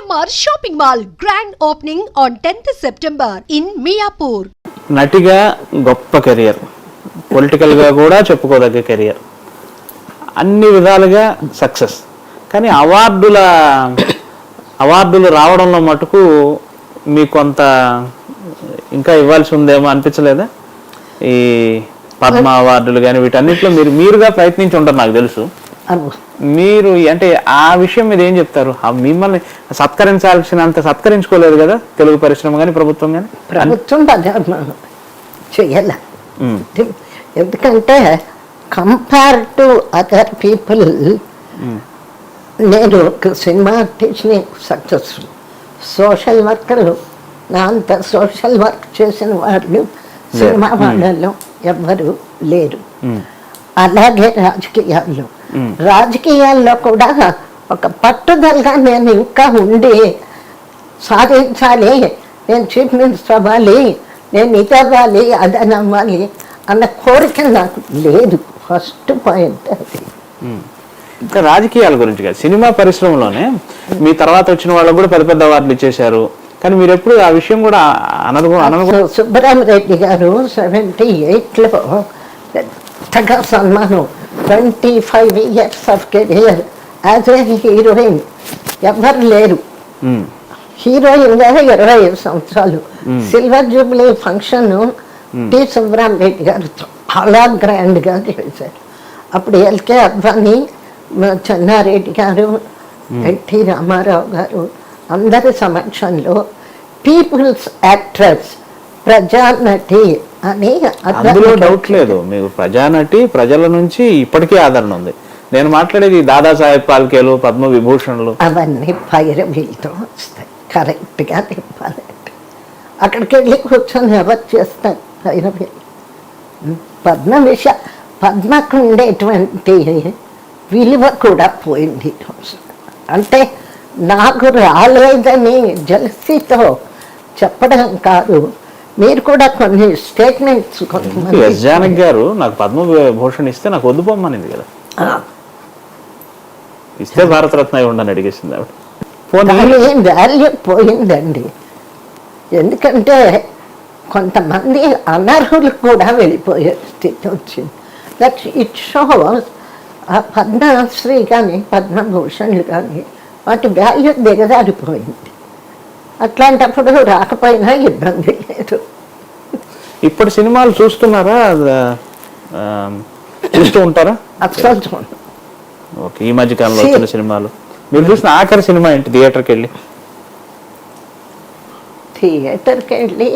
IMR shopping mall grand opening on 10th September in Miyapur నటిగా గొప్ప career. పొలిటికల్గా కూడా చెప్పుకోదగ్గ కెరియర్. అన్ని విధాలుగా సక్సెస్. కానీ అవార్డుల అవార్డులు రావడంలో మటుకు మీకు కొంత ఇంకా ఇవ్వాల్సి ఉందేమో అనిపించలేదా? ఈ పద్మ అవార్డులు కానీ వీటన్నిటిలో మీరు మీరుగా ప్రయత్నించి ఉంటారు నాకు తెలుసు. మీరు అంటే ఆ విషయం మీద ఏం చెప్తారు? మిమ్మల్ని సత్కరించాల్సినంత సత్కరించుకోలేదు కదా తెలుగు పరిశ్రమ కానీ ప్రభుత్వం కానీ ప్రభుత్వం చేయాల ఎందుకంటే కంపేర్ టు అదర్ పీపుల్ నేను సినిమా ఆర్టిస్ట్ని సక్సెస్ఫుల్ సోషల్ వర్కర్ నా అంత సోషల్ వర్క్ చేసిన వాళ్ళు సినిమా వాళ్ళలో ఎవ్వరు లేరు. అలాగే రాజకీయాల్లో. రాజకీయాల్లో కూడా ఒక పట్టుదలగా నేను ఇంకా ఉండి సాధించాలి. నేను చీఫ్ మినిస్టర్ అవ్వాలి. నేను ఇది అవ్వాలి అదని అవ్వాలి అన్న కోరిక నాకు లేదు. ఫస్ట్ పాయింట్ అది. ఇంకా రాజకీయాల గురించి కాదు. సినిమా పరిశ్రమలోనే మీ తర్వాత వచ్చిన వాళ్ళకు కూడా పెద్ద పెద్ద అవార్డులు ఇచ్చేశారు. కానీ మీరు ఎప్పుడు ఆ విషయం కూడా అనను సో సుబ్బరామరెడ్డి గారు సెవెంటీ ఎయిట్లో పెద్దగా సన్మానం twenty five years of career as a heroine ఎవరు లేరు హీరోయిన్ గారు ఇరవై ఐదు సంవత్సరాలు silver jubilee function T Subrahmareddy గారు చాలా గ్రాండ్గా చేశారు అప్పుడు ఎల్కే అద్వానీ చెన్నారెడ్డి గారు ఎన్టీ రామారావు గారు అందరి సమక్షంలో పీపుల్స్ యాక్ట్రెస్ ప్రజానటి అందులో డౌట్ లేదు. మీకు ప్రజానటి ప్రజల నుంచి ఇప్పటికీ ఆదరణ ఉంది. నేను మాట్లాడేది దాదాసాహెబ్ పాల్కేలు పద్మ విభూషణలు. అవన్నీ పైరవీలతో వస్తాయి. కరెక్ట్గా తిప్పాలంటే అక్కడికి వెళ్ళి కూర్చొని ఎవరు చేస్తారు? పైరవీ పద్మ విష పద్మకు ఉండేటువంటి విలువ కూడా పోయింది. అంటే నాకు రాలేదని జలసీతో చెప్పడం కాదు. మీరు కూడా కొన్ని స్టేట్మెంట్స్ ఎస్ జానక్ గారు నాకు పద్మ విభూషణ్ ఇస్తే నాకు వద్దు పొమ్మనింది కదా. ఇస్తే భారతరత్న ఉండని అడిగేసింది ఆవిడ. వాల్యూ పోయిందండి? ఎందుకంటే కొంతమంది అనర్హులు కూడా వెళ్ళిపోయే స్థితి వచ్చింది. దట్ ఇట్ షోస్ ఆ పద్మశ్రీ కానీ పద్మభూషణ్లు కానీ వాటి వాల్యూ దిగజారిపోయింది అట్లాంటప్పుడు రాకపోయినా ఇబ్బంది లేదు. ఇప్పుడు సినిమాలు చూస్తున్నారా? చూస్తూ ఉంటారా? అస్సలు చూడండి ఓకే ఈ మధ్య కాలంలో వచ్చిన సినిమాలు. మీరు చూసిన ఆఖరి సినిమా ఏంటి? థియేటర్కి వెళ్ళి. థియేటర్కి వెళ్ళి.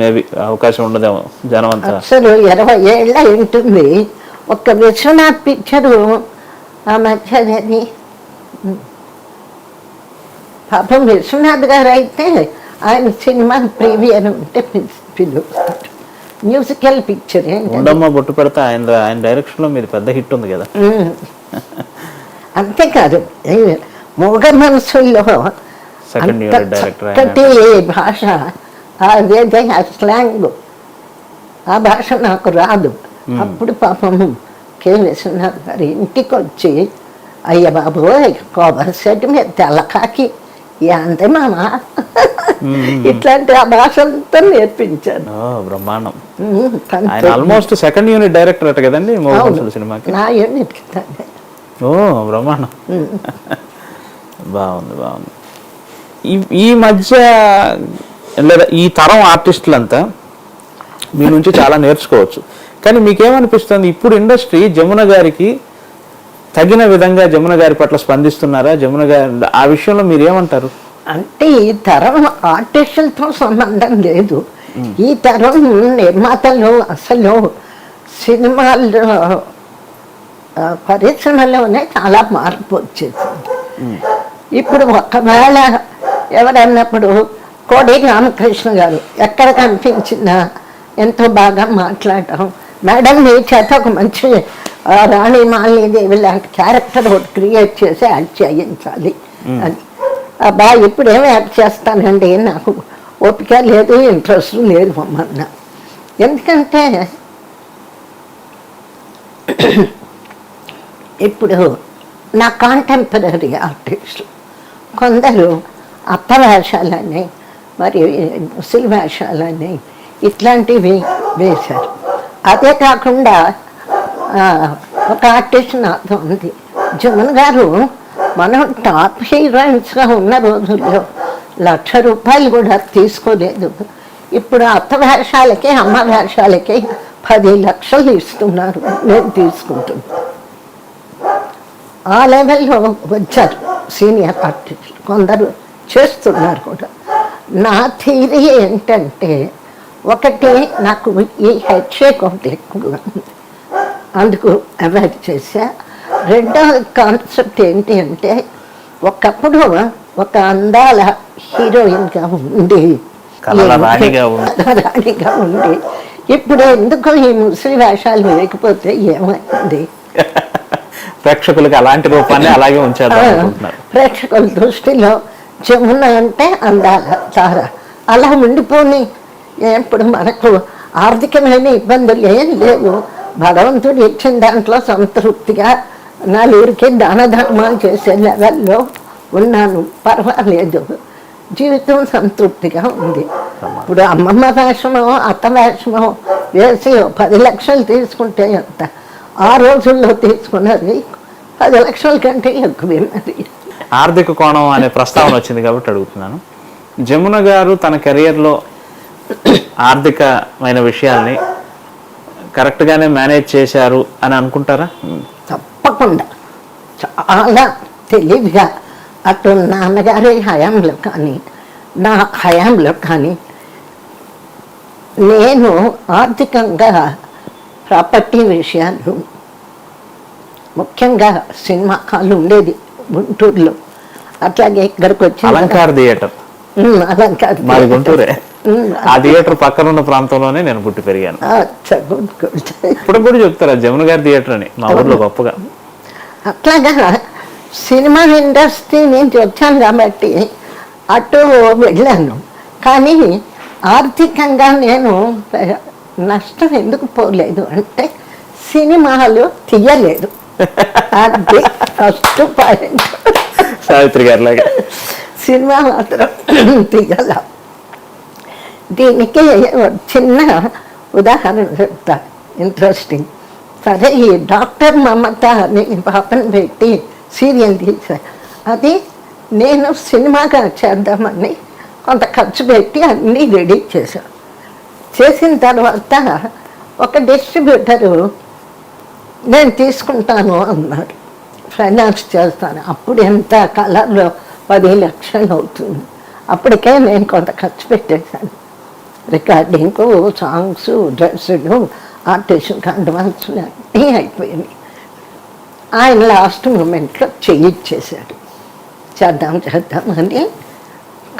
మేబీ అవకాశం ఉండదేమో జనం అంతా అసలు ఇరవై ఏళ్ళ ఉంటుంది. ఒక విశ్వనాథ్ పిక్చరు ఆ మధ్య పాపం విశ్వనాథ్ గారు అయితే ఆయన సినిమా ప్రీమియర్ ఉంటే పిలు- పిలుస్తారు మ్యూజికల్ పిక్చర్ ఉండమ్మ బొట్టు పెడితే ఆయన ఆయన డైరెక్షన్లో మీది పెద్ద హిట్ ఉంది కదా అంతేకాదు మూగ మనసుల్లో. చక్కటి భాష అదేదే ఆ స్లాంగ్ ఆ భాష నాకు రాదు అప్పుడు పాపం కే విశ్వనాథ్ గారి ఇంటికి వచ్చి అయ్య బాబు కోబర్ సెట్ మీద తెల్లకాకి అంతే మామ. ఇట్లాంటి ఆ భాష అంతా నేర్పించాను. బ్రహ్మాండం. ఆయన ఆల్మోస్ట్ సెకండ్ యూనిట్ డైరెక్టర్ అట కదండి సినిమాకి. నా యూనిట్కి తనే ఓ బ్రహ్మాండం. బాగుంది బాగుంది. ఈ ఈ మధ్య లేదా ఈ తరం ఆర్టిస్టులంతా మీ నుంచి చాలా నేర్చుకోవచ్చు. కానీ మీకేమనిపిస్తుంది? ఇప్పుడు ఇండస్ట్రీ జమున గారికి తగిన విధంగా జమున గారి పట్ల స్పందిస్తున్నారా? జమున గారి ఆ విషయంలో మీరు ఏమంటారు అంటే ఈ తరం ఆర్టిస్టులతో సంబంధం లేదు. ఈ తరం నిర్మాతలు అసలు సినిమాల్లో పరిశ్రమలోనే చాలా మార్పు వచ్చేసింది. ఇప్పుడు ఒకవేళ ఎవరన్నప్పుడు కోడి రామకృష్ణ గారు ఎక్కడ కనిపించినా ఎంతో బాగా మాట్లాడటం మేడం మీ చేత ఒక మంచి రాణి మాలినీదేవి లాంటి క్యారెక్టర్ ఒకటి క్రియేట్ చేసి యాక్ట్ చేయించాలి అని. అబ్బా ఇప్పుడు ఏమి యాక్ట్ చేస్తానండి? నాకు ఓపిక లేదు ఇంట్రెస్ట్ లేదు అమ్మన్నా ఎందుకంటే ఇప్పుడు నా కాంటెంపరీ ఆర్టిస్టులు కొందరు అత్త వేషాలని మరి ముసలి వేషాలని ఇట్లాంటివి వేశారు. అదే కాకుండా ఒక ఆర్టిస్ట్ నాతో ఉంది. జమున్ గారు మనం టాప్ హీరోయిన్స్గా ఉన్న రోజుల్లో లక్ష రూపాయలు కూడా తీసుకోలేదు. ఇప్పుడు అత్త వేషాలకి అమ్మ వేషాలకి పది లక్షలు ఇస్తున్నారు. నేను తీసుకుంటున్నాను ఆ లెవెల్లో వచ్చారు సీనియర్ ఆర్టిస్టులు. కొందరు చేస్తున్నారు కూడా. నా థీరీ ఏంటంటే ఒకటి నాకు ఈ హెడ్ షేక్ ఒకటి ఎక్కువగా ఉంది. అందుకు అవాయిడ్ చేశా. రెండో కాన్సెప్ట్ ఏంటి అంటే ఒకప్పుడు ఒక అందాల హీరోయిన్గా ఉండి కలల రాణిగా ఉండి. ఇప్పుడు ఎందుకు ఈ ముసలి వేషాలు వేయకపోతే ఏమైంది? ప్రేక్షకులకి అలాంటి రూపాన్ని అలాగే అనుకుంటున్నారు. ప్రేక్షకుల దృష్టిలో జమున అంటే అందాల తార. అలా ఉండిపోని ఇప్పుడు మనకు ఆర్థికమైన ఇబ్బందులు ఏం లేవు. భగవంతుడు ఇచ్చిన దాంట్లో సంతృప్తిగా నలుగురికి దాన ధర్మాలు చేసే లెవెల్లో ఉన్నాను. పర్వాలేదు. జీవితం సంతృప్తిగా ఉంది. ఇప్పుడు అమ్మమ్మ వేషమో అత్త వేషమో వేసి పది లక్షలు తీసుకుంటే ఎంత? ఆ రోజుల్లో తీసుకున్నది పది లక్షల కంటే ఎక్కువ ఆర్థిక కోణం అనే ప్రస్తావన వచ్చింది కాబట్టి అడుగుతున్నాను. జమున గారు తన కెరియర్లో ఆర్థికమైన విషయాల్ని కరెక్ట్గానే మేనేజ్ చేశారు అని అనుకుంటారా? తప్పకుండా. చాలా తెలివిగా అటు నాన్నగారి హయాంలో కానీ నా హయాంలో కానీ నేను ఆర్థికంగా ప్రాపర్టీ విషయాలు ముఖ్యంగా సినిమా హాల్ ఉండేది గుంటూరులో. అట్లాగే ఇక్కడికి వచ్చి అలంకార థియేటర్. అలంకార గుంటూరే. ఆ థియేటర్ పక్కన ఉన్న ప్రాంతంలోనే నేను పుట్టి పెరిగాను. ఇప్పుడు కూడా చెప్తారా? జమున గారి థియేటర్ అని మా ఊర్లో గొప్పగా. అట్లాగా సినిమా ఇండస్ట్రీ నుంచి వచ్చాను కాబట్టి అటు వెళ్ళాను. కానీ ఆర్థికంగా నేను నష్టం ఎందుకు పోలేదు అంటే సినిమాలు తీయలేదు. అది ఫస్ట్ పాయింట్ సావిత్రి గారి లాగా సినిమా మాత్రం తీయాల. దీనికి ఒక చిన్న ఉదాహరణ చెప్తా ఇంట్రెస్టింగ్ సరే ఈ డాక్టర్ మమత అని పాపను పెట్టి సీరియల్ తీశారు అది నేను సినిమాగా చేద్దామని కొంత ఖర్చు పెట్టి అన్నీ రెడీ చేశాను చేసిన తర్వాత ఒక డిస్ట్రిబ్యూటరు నేను తీసుకుంటాను అన్నాడు ఫైనాన్స్ చేస్తాను అప్పుడు ఎంత కలర్లో పది లక్షలు అవుతుంది అప్పటికే నేను కొంత ఖర్చు పెట్టేశాను రికార్డింగ్ సాంగ్స్ డ్రెస్సులు ఆర్టిస్ట్ అడ్వాన్స్లు అన్నీ అయిపోయినాయి. ఆయన లాస్ట్ మూమెంట్లో చేయించేశాడు చేద్దాం చేద్దాం అని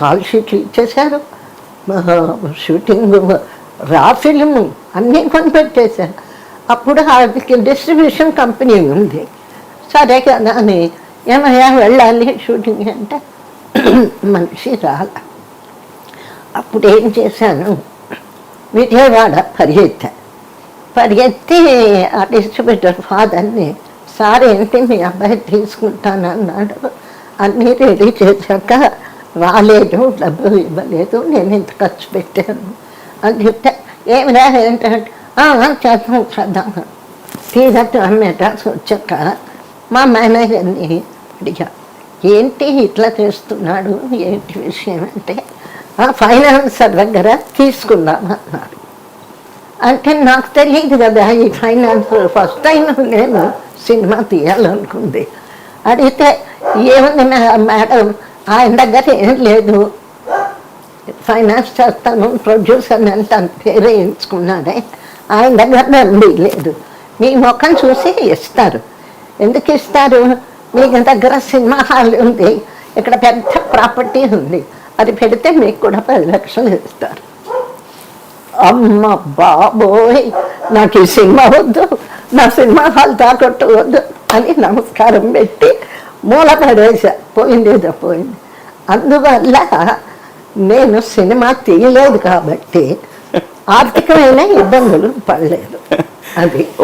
కాల్ షీట్లు ఇచ్చేశారు. షూటింగ్ రా ఫిలిం అన్నీ కొనిపెట్టేశారు. అప్పుడు వాళ్ళకి డిస్ట్రిబ్యూషన్ కంపెనీ ఉంది. సరే కదా అని ఏమయ్యా వెళ్ళాలి షూటింగ్ అంటే? మనిషి రాలే. అప్పుడు ఏం చేశాను? విజయవాడ పరిగెత్తా. పరిగెత్తి ఆ డిస్ట్రిబ్యూటర్ ఫాదర్ని సార్ ఏంటి మీ అబ్బాయి తీసుకుంటానన్నాడు. అన్నీ రెడీ చేశాక రాలేదు డబ్బు ఇవ్వలేదు నేను ఇంత ఖర్చు పెట్టాను. అని చెప్తే ఏమి రా ఏంటంటే "ఆ, చేద్దాం చేద్దాం తీరట్టు మెడ్రాస్ వచ్చాక మా మేనేజర్ని అడిగా ఏంటి ఇట్లా చేస్తున్నాడు? ఏంటి విషయం అంటే "ఆ, ఫైనాన్సర్ దగ్గర తీసుకుందాం అన్నారు అంటే నాకు తెలియదు కదా ఈ ఫైనాన్స్ ఫస్ట్ టైం నేను సినిమా తీయాలనుకుంది. అడిగితే ఏముంది మేడం ఆయన దగ్గర ఏం లేదు. ఫైనాన్స్ చేస్తాను ప్రొడ్యూసర్ అంత పేరు వేయించుకున్నాడే ఆయన దగ్గర నంది లేదు. మీ ముఖం చూసి ఇస్తారు. ఎందుకు ఇస్తారు? మీ దగ్గర సినిమా హాల్ ఉంది. ఇక్కడ పెద్ద ప్రాపర్టీ ఉంది. అది పెడితే మీకు కూడా పది లక్షలు ఇస్తారు. అమ్మ బాబోయ్ నాకు ఈ సినిమా వద్దు నా సినిమా హాల్ తాకొట్టు వద్దు అని నమస్కారం పెట్టి మూల పడేసా పోయిందేదో పోయింది. అందువల్ల నేను సినిమా తీయలేదు కాబట్టి ఆర్థికమైన ఇబ్బందులు పడలేదు. అది